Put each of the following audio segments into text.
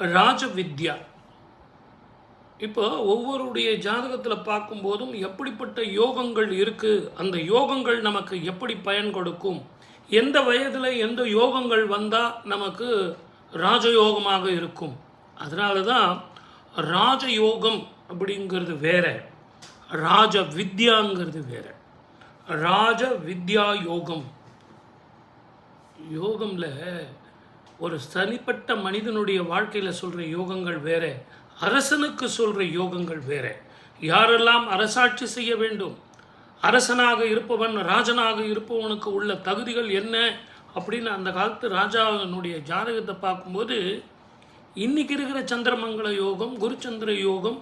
ராஜ வித்யா இப்போ ஒவ்வொருடைய ஜாதகத்தில் பார்க்கும்போதும் எப்படிப்பட்ட யோகங்கள் இருக்குது அந்த யோகங்கள் நமக்கு எப்படி பயன் கொடுக்கும்? எந்த வயதில் எந்த யோகங்கள் வந்தால் நமக்கு ராஜயோகமாக இருக்கும்? அதனால தான் ராஜயோகம் அப்படிங்கிறது வேற. ராஜ வித்யாங்கிறது வேற. ராஜ வித்யா யோகம். யோகம்ல ஒரு தனிப்பட்ட மனிதனுடைய வாழ்க்கையில் சொல்கிற யோகங்கள் வேற அரசனுக்கு சொல்கிற யோகங்கள் வேற. யாரெல்லாம் அரசாட்சி செய்ய வேண்டும்? அரசனாக இருப்பவன் ராஜனாக இருப்பவனுக்கு உள்ள தகுதிகள் என்ன? அப்படின்னு அந்த காலத்து ராஜாவினுடைய ஜாதகத்தை பார்க்கும்போது இன்றைக்கி இருக்கிற சந்திரமங்கல யோகம் குருச்சந்திர யோகம்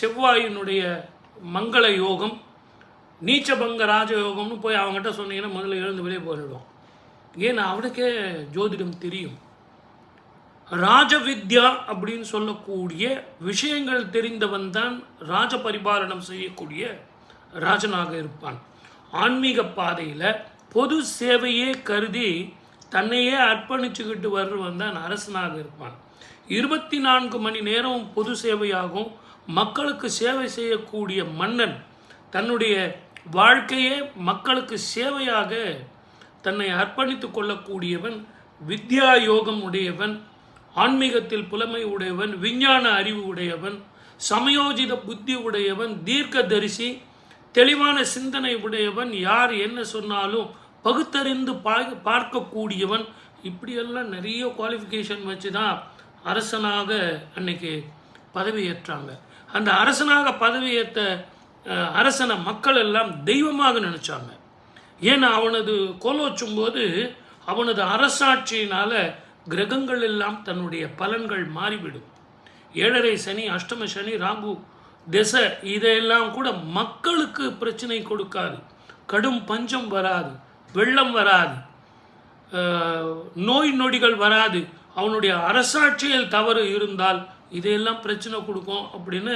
செவ்வாயினுடைய மங்கள யோகம் நீச்சபங்க ராஜயோகம்னு போய் அவங்ககிட்ட சொன்னீங்கன்னா முதல்ல எழுந்து வெளியே போயிடுவோம் ஏன்னா அவனுக்கே ஜோதிடம் தெரியும். ராஜவித்யா அப்படின்னு சொல்லக்கூடிய விஷயங்கள் தெரிந்தவன் தான் ராஜ பரிபாலனம் செய்யக்கூடிய ராஜனாக இருப்பான். ஆன்மீக பாதையில் பொது சேவையே கருதி தன்னையே அர்ப்பணிச்சுக்கிட்டு வர்றவன் தான் அரசனாக இருப்பான். இருபத்தி நான்கு மணி நேரம் பொது சேவையாகும். மக்களுக்கு சேவை செய்யக்கூடிய மன்னன் தன்னுடைய வாழ்க்கையே மக்களுக்கு சேவையாக தன்னை அர்ப்பணித்துக் கொள்ளக்கூடியவன் வித்யா யோகம் உடையவன் ஆன்மீகத்தில் புலமை உடையவன் விஞ்ஞான அறிவு உடையவன் சமயோஜித புத்தி உடையவன் தீர்க்கதரிசி தெளிவான சிந்தனை உடையவன் யார் என்ன சொன்னாலும் பகுத்தறிந்து பா- பார்க்கக்கூடியவன். இப்படியெல்லாம் நிறைய குவாலிஃபிகேஷன் வச்சு தான் அரசனாக அன்னைக்கு பதவியேற்றாங்க. அந்த அரசனாக பதவியேற்ற அரசனை மக்கள் எல்லாம் தெய்வமாக நினைச்சாங்க. ஏன்னா அவனது கோலோச்சும் போது அவனது அரசாட்சியினால் கிரகங்கள் எல்லாம் தன்னுடைய பலன்கள் மாறிவிடும். ஏழரை சனி அஷ்டம சனி ராகு திசை இதையெல்லாம் கூட மக்களுக்கு பிரச்சனை கொடுக்காது. கடும் பஞ்சம் வராது வெள்ளம் வராது நோய் நொடிகள் வராது. அவனுடைய அரசாட்சியில் தவறு இருந்தால் இதையெல்லாம் பிரச்சனை கொடுக்கும் அப்படின்னு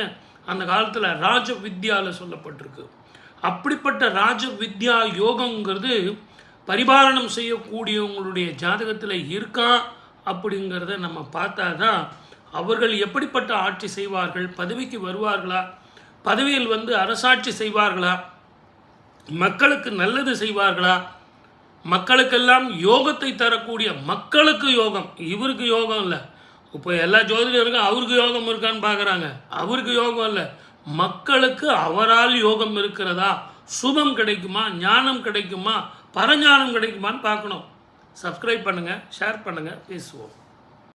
அந்த காலத்தில் ராஜ வித்யாவில் சொல்லப்பட்டிருக்கு. அப்படிப்பட்ட ராஜ வித்யா யோகங்கிறது பரிபாலனம் செய்யக்கூடியவங்களுடைய ஜாதகத்தில் இருக்கா அப்படிங்கிறத நம்ம பார்த்தா தான் அவர்கள் எப்படிப்பட்ட ஆட்சி செய்வார்கள் பதவிக்கு வருவார்களா பதவியில் வந்து அரசாட்சி செய்வார்களா மக்களுக்கு நல்லது செய்வார்களா மக்களுக்கெல்லாம் யோகத்தை தரக்கூடிய மக்களுக்கு யோகம் இவருக்கு யோகம் இல்லை. இப்போ எல்லா ஜோதிடருக்கும் அவருக்கு யோகம் இருக்கான்னு பார்க்குறாங்க அவருக்கு யோகம் இல்லை. மக்களுக்கு அவரால் யோகம் இருக்கிறதா? சுபம் கிடைக்குமா? ஞானம் கிடைக்குமா? பரஞானம் கிடைக்குமான்னு பார்க்கணும். சப்ஸ்கிரைப் பண்ணுங்கள் ஷேர் பண்ணுங்கள் பேசுவோம்.